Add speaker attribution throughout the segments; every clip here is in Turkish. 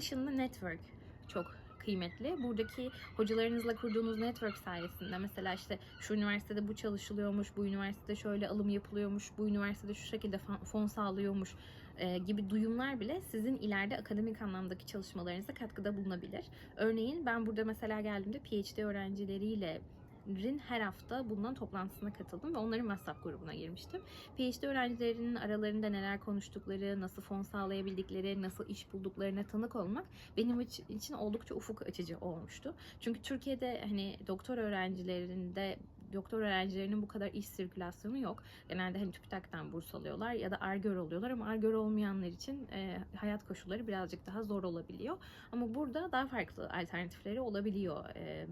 Speaker 1: dışında network çok kıymetli. Buradaki hocalarınızla kurduğunuz network sayesinde mesela işte şu üniversitede bu çalışılıyormuş, bu üniversitede şöyle alım yapılıyormuş, bu üniversitede şu şekilde fon sağlıyormuş e, gibi duyumlar bile sizin ileride akademik anlamdaki çalışmalarınıza katkıda bulunabilir. Örneğin ben burada mesela geldiğimde PhD öğrencileriyle Rin her hafta bundan toplantısına katıldım ve onların WhatsApp grubuna girmiştim. PhD öğrencilerinin aralarında neler konuştukları, nasıl fon sağlayabildikleri, nasıl iş bulduklarına tanık olmak benim iç- için oldukça ufuk açıcı olmuştu. Çünkü Türkiye'de hani doktor öğrencilerinde doktor öğrencilerinin bu kadar iş sirkülasyonu yok. Genelde hani TÜBİTAK'tan burs alıyorlar ya da Ergör oluyorlar ama Ergör olmayanlar için e, hayat koşulları birazcık daha zor olabiliyor. Ama burada daha farklı alternatifleri olabiliyor e,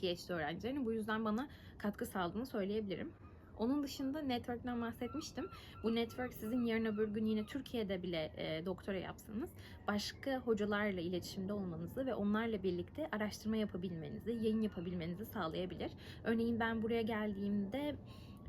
Speaker 1: PhD öğrencilerinin. Bu yüzden bana katkı sağladığını söyleyebilirim. Onun dışında network'ten bahsetmiştim. Bu network sizin yarın öbür gün yine Türkiye'de bile e, doktora yapsanız başka hocalarla iletişimde olmanızı ve onlarla birlikte araştırma yapabilmenizi, yayın yapabilmenizi sağlayabilir. Örneğin ben buraya geldiğimde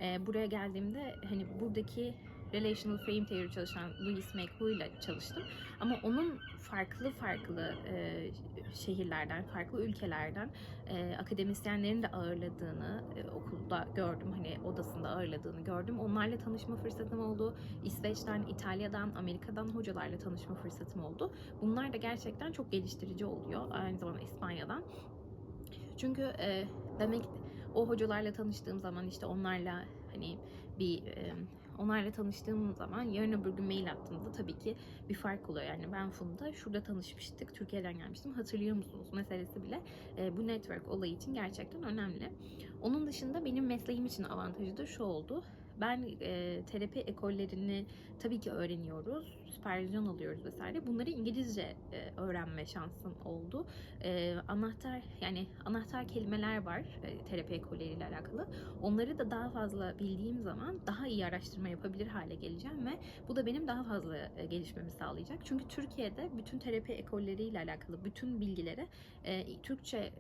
Speaker 1: e, buraya geldiğimde hani buradaki Relational Frame Theory çalışan Louis McHugh ile çalıştım. Ama onun farklı farklı e, şehirlerden, farklı ülkelerden e, akademisyenlerin de ağırladığını e, okulda gördüm. Hani odasında ağırladığını gördüm. Onlarla tanışma fırsatım oldu. İsveç'ten, İtalya'dan, Amerika'dan hocalarla tanışma fırsatım oldu. Bunlar da gerçekten çok geliştirici oluyor. Aynı zamanda İspanya'dan. Çünkü e, demek o hocalarla tanıştığım zaman işte onlarla hani bir e, onlarla tanıştığım zaman yarın öbür gün mail attığımda tabii ki bir fark oluyor. Yani ben Funda şurada tanışmıştık, Türkiye'den gelmiştim, hatırlıyor musunuz meselesi bile e, bu network olayı için gerçekten önemli. Onun dışında benim mesleğim için avantajı da şu oldu. Ben e, terapi ekollerini tabii ki öğreniyoruz, süpervizyon alıyoruz vesaire. Bunları İngilizce e, öğrenme şansım oldu. E, anahtar yani anahtar kelimeler var e, terapi ekolleriyle alakalı. Onları da daha fazla bildiğim zaman daha iyi araştırma yapabilir hale geleceğim ve bu da benim daha fazla e, gelişmemi sağlayacak. Çünkü Türkiye'de bütün terapi ekolleriyle alakalı bütün bilgilere e, Türkçe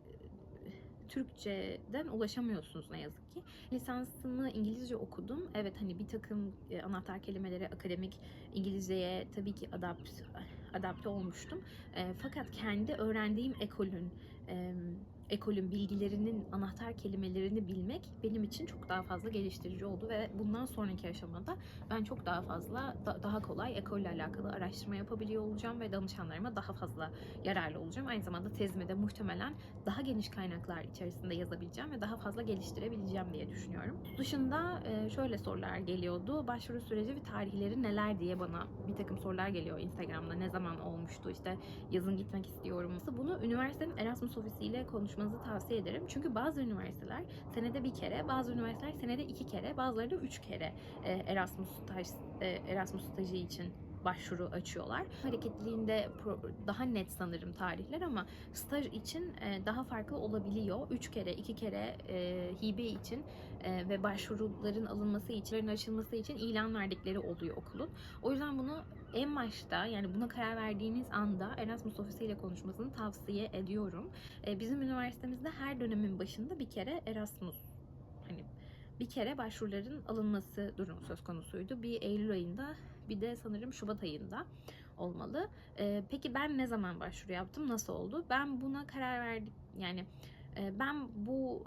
Speaker 1: Türkçeden ulaşamıyorsunuz ne yazık ki. Lisansımı İngilizce okudum. Evet hani bir takım e, anahtar kelimeleri akademik İngilizceye tabii ki adapt, adapte olmuştum. E, fakat kendi öğrendiğim ekolün e, ekolün bilgilerinin anahtar kelimelerini bilmek benim için çok daha fazla geliştirici oldu ve bundan sonraki aşamada ben çok daha fazla da- daha kolay ekolle alakalı araştırma yapabiliyor olacağım ve danışanlarıma daha fazla yararlı olacağım. Aynı zamanda tezimi de muhtemelen daha geniş kaynaklar içerisinde yazabileceğim ve daha fazla geliştirebileceğim diye düşünüyorum. Dışında e, şöyle sorular geliyordu. Başvuru süreci ve tarihleri neler diye bana bir takım sorular geliyor Instagram'da. Ne zaman olmuştu? İşte yazın gitmek istiyorum. Bunu üniversitenin Erasmus ofisiyle konuşmanızı tavsiye ederim. Çünkü bazı üniversiteler senede bir kere, bazı üniversiteler senede iki kere, bazıları da üç kere e, Erasmus staj, e, Erasmus stajı için başvuru açıyorlar. Hareketliliğinde daha net sanırım tarihler ama staj için e, daha farklı olabiliyor. Üç kere, iki kere hibe için e, ve başvuruların alınması için, açılması için ilan verdikleri oluyor okulun. O yüzden bunu en başta yani buna karar verdiğiniz anda Erasmus ofisiyle konuşmasını tavsiye ediyorum. E, bizim üniversitemizde her dönemin başında bir kere Erasmus hani bir kere başvuruların alınması durumu söz konusuydu. Bir Eylül ayında bir de sanırım Şubat ayında olmalı. E, peki ben ne zaman başvuru yaptım? Nasıl oldu? Ben buna karar verdim. Yani e, ben bu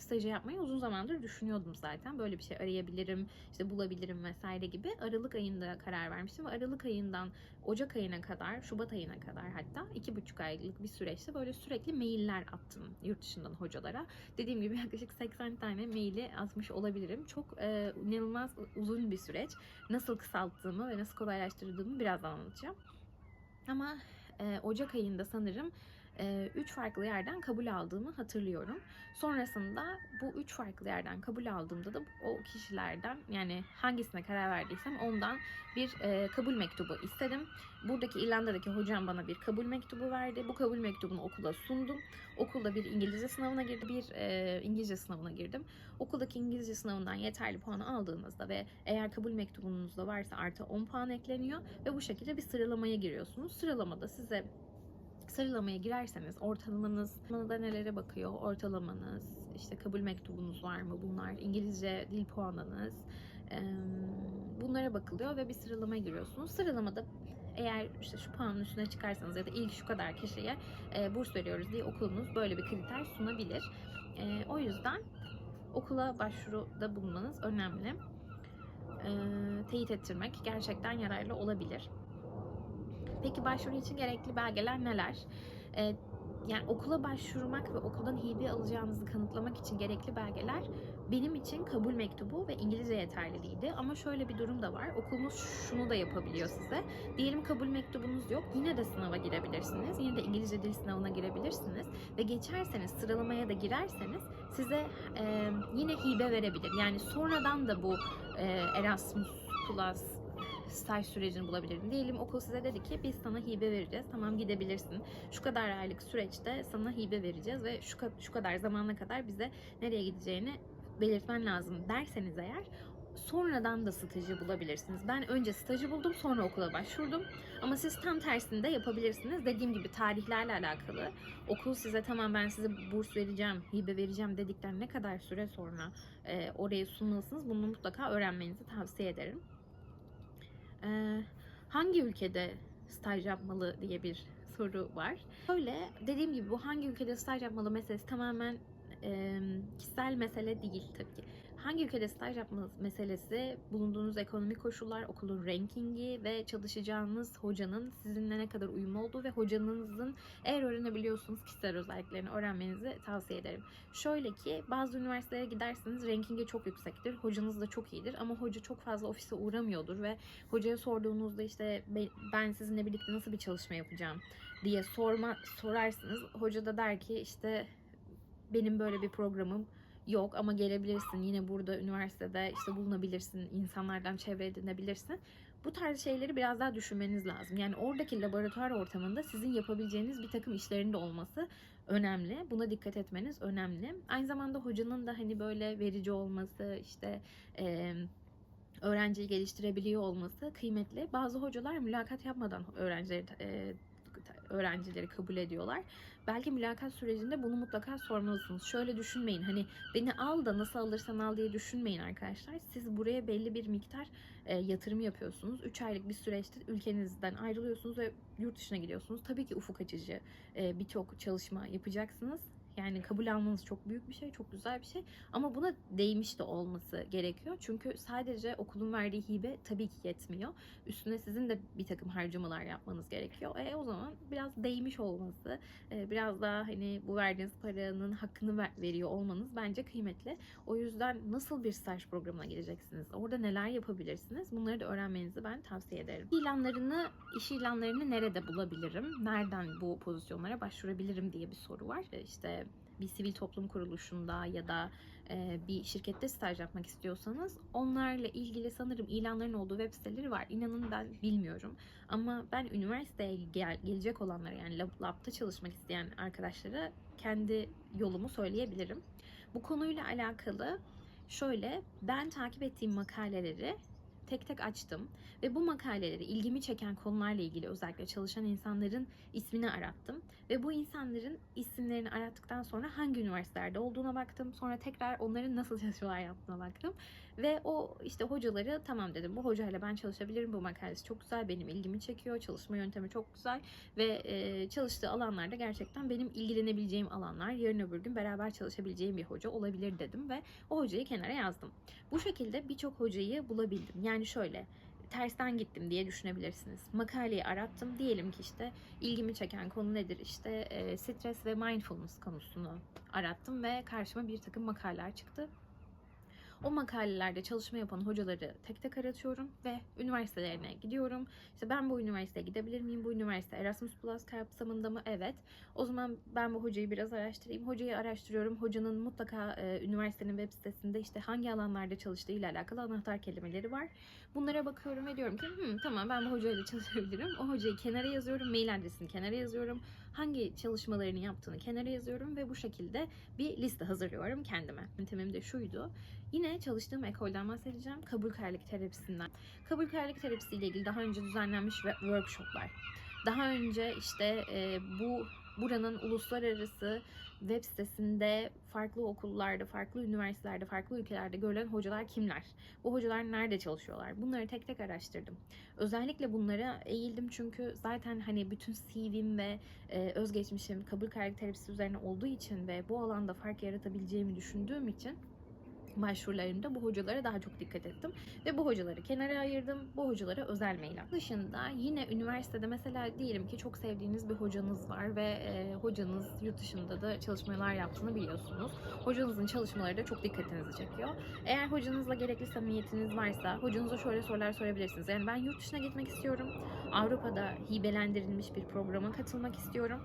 Speaker 1: stajı yapmayı uzun zamandır düşünüyordum zaten. Böyle bir şey arayabilirim, işte bulabilirim vesaire gibi. Aralık ayında karar vermiştim ve Aralık ayından Ocak ayına kadar, Şubat ayına kadar hatta iki buçuk aylık bir süreçte böyle sürekli mailler attım yurt dışından hocalara. Dediğim gibi yaklaşık 80 tane maili atmış olabilirim. Çok e, inanılmaz uzun bir süreç. Nasıl kısalttığımı ve nasıl kolaylaştırdığımı birazdan anlatacağım. Ama e, Ocak ayında sanırım e, üç farklı yerden kabul aldığımı hatırlıyorum. Sonrasında bu üç farklı yerden kabul aldığımda da o kişilerden yani hangisine karar verdiysem ondan bir kabul mektubu istedim. Buradaki İrlanda'daki hocam bana bir kabul mektubu verdi. Bu kabul mektubunu okula sundum. Okulda bir İngilizce sınavına girdim. Bir İngilizce sınavına girdim. Okuldaki İngilizce sınavından yeterli puanı aldığınızda ve eğer kabul mektubunuzda varsa artı 10 puan ekleniyor ve bu şekilde bir sıralamaya giriyorsunuz. Sıralamada size sıralamaya girerseniz ortalamanız da nelere bakıyor? Ortalamanız, işte kabul mektubunuz var mı bunlar, İngilizce dil puanınız, bunlara bakılıyor ve bir sıralamaya giriyorsunuz. Sıralamada Eğer işte şu puanın üstüne çıkarsanız ya da ilk şu kadar kişiye burs veriyoruz diye okulunuz böyle bir kriter sunabilir. O yüzden okula başvuruda bulunmanız önemli. Teyit ettirmek gerçekten yararlı olabilir. Peki başvuru için gerekli belgeler neler? E, yani okula başvurmak ve okuldan hibe alacağınızı kanıtlamak için gerekli belgeler benim için kabul mektubu ve İngilizce yeterliliğiydi. Ama şöyle bir durum da var. Okulunuz şunu da yapabiliyor size. Diyelim kabul mektubunuz yok. Yine de sınava girebilirsiniz. Yine de İngilizce dil sınavına girebilirsiniz. Ve geçerseniz, sıralamaya da girerseniz size e, yine hibe verebilir. Yani sonradan da bu e, Erasmus Plus staj sürecini bulabilirim. Diyelim okul size dedi ki biz sana hibe vereceğiz. Tamam gidebilirsin. Şu kadar aylık süreçte sana hibe vereceğiz ve şu, şu kadar zamana kadar bize nereye gideceğini belirtmen lazım derseniz eğer sonradan da stajı bulabilirsiniz. Ben önce stajı buldum sonra okula başvurdum. Ama siz tam tersini de yapabilirsiniz. Dediğim gibi tarihlerle alakalı. Okul size tamam ben size burs vereceğim, hibe vereceğim dedikten ne kadar süre sonra e, oraya sunmalısınız bunu mutlaka öğrenmenizi tavsiye ederim. E, hangi ülkede staj yapmalı diye bir soru var. Böyle dediğim gibi bu hangi ülkede staj yapmalı meselesi tamamen e, kişisel mesele değil tabii ki. Hangi ülkede staj yapmanız meselesi, bulunduğunuz ekonomik koşullar, okulun rankingi ve çalışacağınız hocanın sizinle ne kadar uyumlu olduğu ve hocanızın eğer öğrenebiliyorsunuz kişisel özelliklerini öğrenmenizi tavsiye ederim. Şöyle ki bazı üniversitelere giderseniz rankingi çok yüksektir, hocanız da çok iyidir ama hoca çok fazla ofise uğramıyordur ve hocaya sorduğunuzda işte "Be- ben sizinle birlikte nasıl bir çalışma yapacağım diye sorma sorarsınız. Hoca da der ki işte benim böyle bir programım yok ama gelebilirsin. Yine burada üniversitede işte bulunabilirsin. insanlardan çevre edinebilirsin. Bu tarz şeyleri biraz daha düşünmeniz lazım. Yani oradaki laboratuvar ortamında sizin yapabileceğiniz bir takım işlerin de olması önemli. Buna dikkat etmeniz önemli. Aynı zamanda hocanın da hani böyle verici olması, işte e, öğrenciyi geliştirebiliyor olması kıymetli. Bazı hocalar mülakat yapmadan öğrencileri e, öğrencileri kabul ediyorlar. Belki mülakat sürecinde bunu mutlaka sormalısınız. Şöyle düşünmeyin hani beni al da nasıl alırsan al diye düşünmeyin arkadaşlar. Siz buraya belli bir miktar e, yatırım yapıyorsunuz. 3 aylık bir süreçte ülkenizden ayrılıyorsunuz ve yurt dışına gidiyorsunuz. Tabii ki ufuk açıcı e, birçok çalışma yapacaksınız. Yani kabul almanız çok büyük bir şey, çok güzel bir şey. Ama buna değmiş de olması gerekiyor. Çünkü sadece okulun verdiği hibe tabii ki yetmiyor. Üstüne sizin de bir takım harcamalar yapmanız gerekiyor. E o zaman biraz değmiş olması, e, biraz daha hani bu verdiğiniz paranın hakkını ver- veriyor olmanız bence kıymetli. O yüzden nasıl bir staj programına gireceksiniz? Orada neler yapabilirsiniz? Bunları da öğrenmenizi ben tavsiye ederim. İlanlarını, iş ilanlarını nerede bulabilirim? Nereden bu pozisyonlara başvurabilirim diye bir soru var. E, İşte bir sivil toplum kuruluşunda ya da e, bir şirkette staj yapmak istiyorsanız onlarla ilgili sanırım ilanların olduğu web siteleri var. İnanın ben bilmiyorum. Ama ben üniversiteye gel- gelecek olanlara yani lab, lab'da çalışmak isteyen arkadaşlara kendi yolumu söyleyebilirim. Bu konuyla alakalı şöyle ben takip ettiğim makaleleri tek tek açtım ve bu makaleleri ilgimi çeken konularla ilgili özellikle çalışan insanların ismini arattım ve bu insanların isimlerini arattıktan sonra hangi üniversitelerde olduğuna baktım. Sonra tekrar onların nasıl çalışmalar yaptığına baktım. Ve o işte hocaları tamam dedim bu hocayla ben çalışabilirim. Bu makalesi çok güzel benim ilgimi çekiyor. Çalışma yöntemi çok güzel ve e, çalıştığı alanlarda gerçekten benim ilgilenebileceğim alanlar. Yarın öbür gün beraber çalışabileceğim bir hoca olabilir dedim ve o hocayı kenara yazdım. Bu şekilde birçok hocayı bulabildim. Yani şöyle tersten gittim diye düşünebilirsiniz. Makaleyi arattım. Diyelim ki işte ilgimi çeken konu nedir? İşte e, stres ve mindfulness konusunu arattım ve karşıma bir takım makaleler çıktı. O makalelerde çalışma yapan hocaları tek tek aratıyorum ve üniversitelerine gidiyorum. İşte ben bu üniversiteye gidebilir miyim? Bu üniversite Erasmus Plus kapsamında mı? Evet. O zaman ben bu hocayı biraz araştırayım. Hocayı araştırıyorum. Hocanın mutlaka e, üniversitenin web sitesinde işte hangi alanlarda çalıştığı ile alakalı anahtar kelimeleri var. Bunlara bakıyorum ve diyorum ki "Hmm, tamam ben bu hocayla çalışabilirim. O hocayı kenara yazıyorum. Mail adresini kenara yazıyorum. Hangi çalışmalarını yaptığını kenara yazıyorum ve bu şekilde bir liste hazırlıyorum kendime. Yöntemim de şuydu. Yine çalıştığım ekolden bahsedeceğim. Kabulkarlık terapisinden. Kabulkarlık terapisiyle ilgili daha önce düzenlenmiş workshoplar. Daha önce işte e, bu buranın uluslararası web sitesinde farklı okullarda, farklı üniversitelerde, farklı ülkelerde görülen hocalar kimler? Bu hocalar nerede çalışıyorlar? Bunları tek tek araştırdım. Özellikle bunlara eğildim çünkü zaten hani bütün CV'm ve e, özgeçmişim kabul kaygı terapisi üzerine olduğu için ve bu alanda fark yaratabileceğimi düşündüğüm için başvurularımda bu hocalara daha çok dikkat ettim. Ve bu hocaları kenara ayırdım. Bu hocalara özel mail attım. Dışında yine üniversitede mesela diyelim ki çok sevdiğiniz bir hocanız var ve e, hocanız yurt dışında da çalışmalar yaptığını biliyorsunuz. Hocanızın çalışmaları da çok dikkatinizi çekiyor. Eğer hocanızla gerekli samimiyetiniz varsa hocanıza şöyle sorular sorabilirsiniz. Yani ben yurt dışına gitmek istiyorum. Avrupa'da hibelendirilmiş bir programa katılmak istiyorum.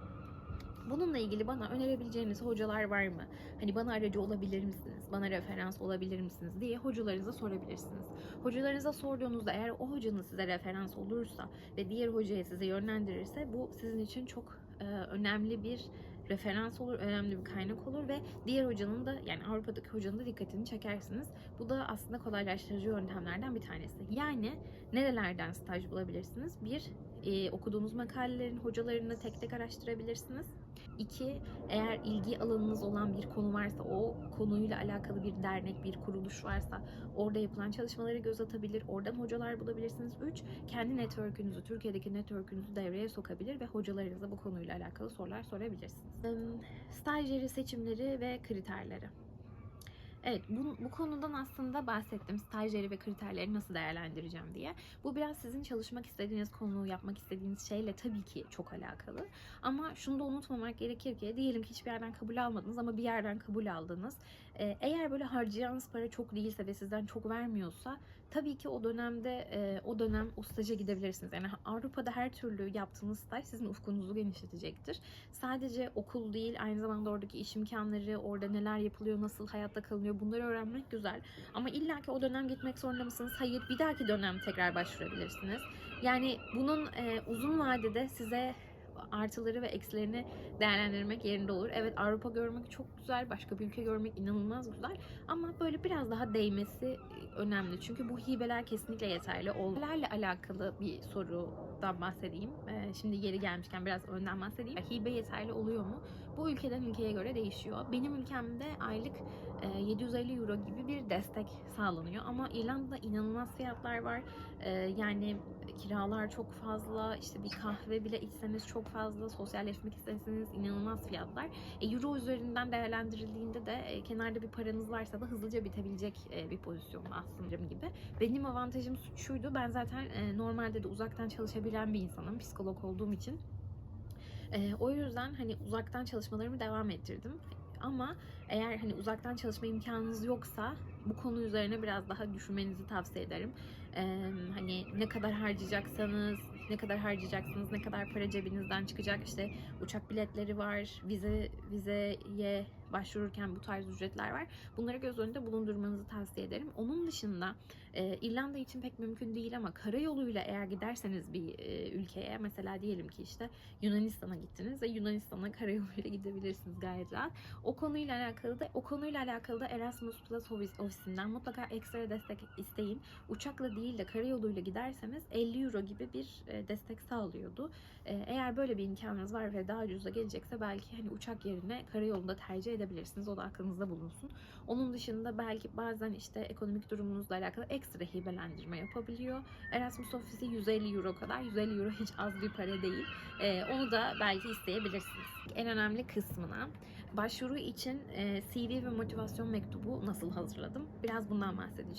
Speaker 1: Bununla ilgili bana önerebileceğiniz hocalar var mı? Hani bana aracı olabilir misiniz? Bana referans olabilir misiniz? diye hocalarınıza sorabilirsiniz. Hocalarınıza sorduğunuzda eğer o hocanız size referans olursa ve diğer hocaya sizi yönlendirirse bu sizin için çok e, önemli bir referans olur, önemli bir kaynak olur ve diğer hocanın da yani Avrupa'daki hocanın da dikkatini çekersiniz. Bu da aslında kolaylaştırıcı yöntemlerden bir tanesi. Yani nerelerden staj bulabilirsiniz? Bir, e, okuduğunuz makalelerin hocalarını tek tek araştırabilirsiniz. İki, eğer ilgi alanınız olan bir konu varsa, o konuyla alakalı bir dernek, bir kuruluş varsa orada yapılan çalışmaları göz atabilir, oradan hocalar bulabilirsiniz. Üç, kendi network'ünüzü, Türkiye'deki network'ünüzü devreye sokabilir ve hocalarınıza bu konuyla alakalı sorular sorabilirsiniz. Stajyeri seçimleri ve kriterleri. Evet, bu, bu konudan aslında bahsettim. Stajyeri ve kriterleri nasıl değerlendireceğim diye. Bu biraz sizin çalışmak istediğiniz konu, yapmak istediğiniz şeyle tabii ki çok alakalı. Ama şunu da unutmamak gerekir ki diyelim ki hiçbir yerden kabul almadınız ama bir yerden kabul aldınız. Ee, eğer böyle harcayacağınız para çok değilse ve sizden çok vermiyorsa tabii ki o dönemde e, o dönem o staja gidebilirsiniz. Yani Avrupa'da her türlü yaptığınız staj sizin ufkunuzu genişletecektir. Sadece okul değil aynı zamanda oradaki iş imkanları, orada neler yapılıyor, nasıl hayatta kalınıyor bunları öğrenmek güzel. Ama illaki o dönem gitmek zorunda mısınız? Hayır. Bir dahaki dönem tekrar başvurabilirsiniz. Yani bunun e, uzun vadede size artıları ve eksilerini değerlendirmek yerinde olur. Evet Avrupa görmek çok güzel, başka bir ülke görmek inanılmaz güzel ama böyle biraz daha değmesi önemli. Çünkü bu hibeler kesinlikle yeterli. Hibelerle alakalı bir sorudan bahsedeyim. Şimdi yeri gelmişken biraz önden bahsedeyim. Hibe yeterli oluyor mu? Bu ülkeden ülkeye göre değişiyor. Benim ülkemde aylık e, 750 euro gibi bir destek sağlanıyor. Ama İrlanda'da inanılmaz fiyatlar var. E, yani kiralar çok fazla, işte bir kahve bile içseniz çok fazla, sosyalleşmek isteseniz inanılmaz fiyatlar. E, Euro üzerinden değerlendirildiğinde de e, kenarda bir paranız varsa da hızlıca bitebilecek e, bir pozisyon aslında gibi. Benim avantajım şuydu, ben zaten e, normalde de uzaktan çalışabilen bir insanım, psikolog olduğum için. E, o yüzden hani uzaktan çalışmalarımı devam ettirdim. Ama eğer hani uzaktan çalışma imkanınız yoksa bu konu üzerine biraz daha düşünmenizi tavsiye ederim. Ee, hani ne kadar harcayacaksanız, ne kadar harcayacaksınız, ne kadar para cebinizden çıkacak. İşte uçak biletleri var, vize vizeye başvururken bu tarz ücretler var. Bunları göz önünde bulundurmanızı tavsiye ederim. Onun dışında e, İrlanda için pek mümkün değil ama karayoluyla eğer giderseniz bir e, ülkeye mesela diyelim ki işte Yunanistan'a gittiniz ve Yunanistan'a karayoluyla gidebilirsiniz gayet rahat. O konuyla alakalı da o konuyla alakalı da Erasmus Plus ofisinden mutlaka ekstra destek isteyin. Uçakla değil de karayoluyla giderseniz 50 euro gibi bir e, destek sağlıyordu. E, eğer böyle bir imkanınız var ve daha ucuza gelecekse belki hani uçak yerine karayolunda tercih edebilirsiniz. O da aklınızda bulunsun. Onun dışında belki bazen işte ekonomik durumunuzla alakalı ekstra hibelendirme yapabiliyor. Erasmus ofisi 150 euro kadar. 150 euro hiç az bir para değil. E, onu da belki isteyebilirsiniz. En önemli kısmına başvuru için CV ve motivasyon mektubu nasıl hazırladım? Biraz bundan bahsedeceğim.